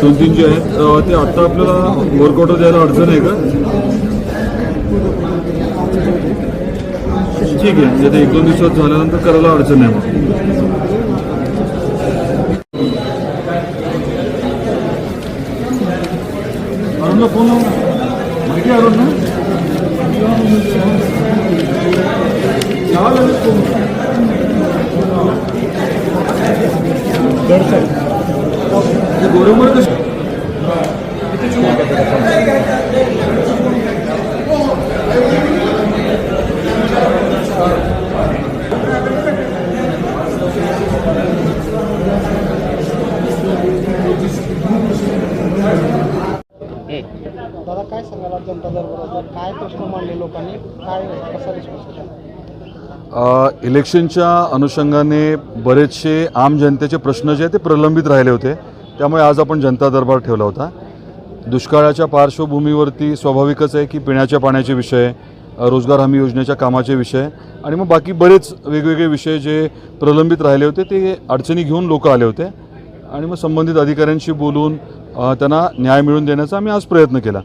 दोन तीन जे आहेत ते आत्ता आपल्याला वर्कआउट द्यायला अडचण आहे का? ठीक आहे म्हणजे ते एक दोन दिवसात झाल्यानंतर करायला अडचण आहे मग. अरुणला फोन माहिती अरुण? ना कसे दादा काय आज जनता दरबारात? काय प्रश्न मांडले लोकांनी? काय कसा रिस्पॉन्स होता इलेक्शनच्या अनुषंगाने बरेचसे आम जनतेचे प्रश्न जे आहेत ते प्रलंबित राहिले होते. त्यामुळे आज आपण जनता दरबार ठेवला होता. दुष्काळाच्या पार्श्वभूमीवरती स्वाभाविकच आहे की पिण्याच्या पाण्याचे विषय रोजगार हमी योजनेच्या कामाचे विषय आणि मग बाकी बरेच वेगवेगळे विषय जे प्रलंबित राहिले होते ते अडचणी घेऊन लोक आले होते. आणि मग संबंधित अधिकाऱ्यांशी बोलून त्यांना न्याय मिळवून देण्याचा आम्ही आज प्रयत्न केला.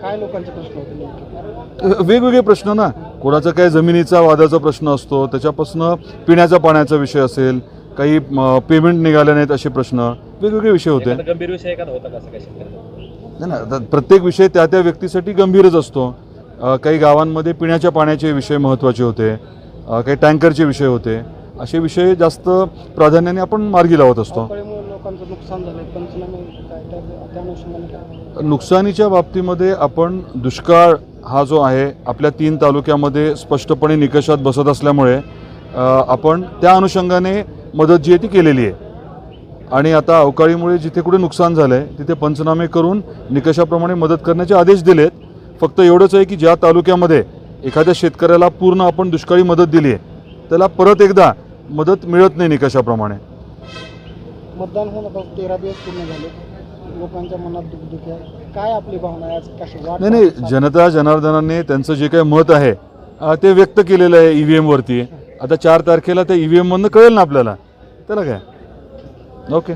काय लोकांचे प्रश्न? वेगवेगळे प्रश्न ना. कोणाचा काय जमिनीचा वादाचा प्रश्न असतो त्याच्यापासून पिण्याच्या पाण्याचा विषय असेल काही पेमेंट निघाले नाहीत असे प्रश्न वेगवेगळे विषय होते. गंभीर विषय एखादा होता नाही ना प्रत्येक विषय त्या त्या व्यक्तीसाठी गंभीरच असतो. काही गावांमध्ये पिण्याच्या पाण्याचे विषय महत्त्वाचे होते. काही टँकरचे विषय होते. असे विषय जास्त प्राधान्याने आपण मार्गी लावत असतो. नुकसानीच्या बाबतीमध्ये आपण दुष्काळ हा जो आहे आपल्या तीन तालुक्यामध्ये स्पष्टपणे निकषात बसत असल्यामुळे आपण त्या अनुषंगाने मदत जी आहे ती केलेली आहे. आणि आता अवकाळीमुळे जिथे कुठे नुकसान झालं आहे तिथे पंचनामे करून निकषाप्रमाणे मदत करण्याचे आदेश दिलेत. फक्त एवढंच आहे की ज्या तालुक्यामध्ये एखाद्या शेतकऱ्याला पूर्ण आपण दुष्काळी मदत दिली आहे त्याला परत एकदा मदत मिळत नाही निकषाप्रमाणे. मतदान होऊन आता तेरा दिवस पूर्ण झाले. लोकांच्या मनात दुखदुखी आहे. काय आपली भावना आहे? आज कशी वाट नाही नाही जनता जनार्दनाने त्यांचं जे काही मत आहे ते व्यक्त केलेलं आहे ई व्ही एमवरती आता चार तारखेला ते ई व्ही एममधनं कळेल ना आपल्याला. त्याला काय? ओके.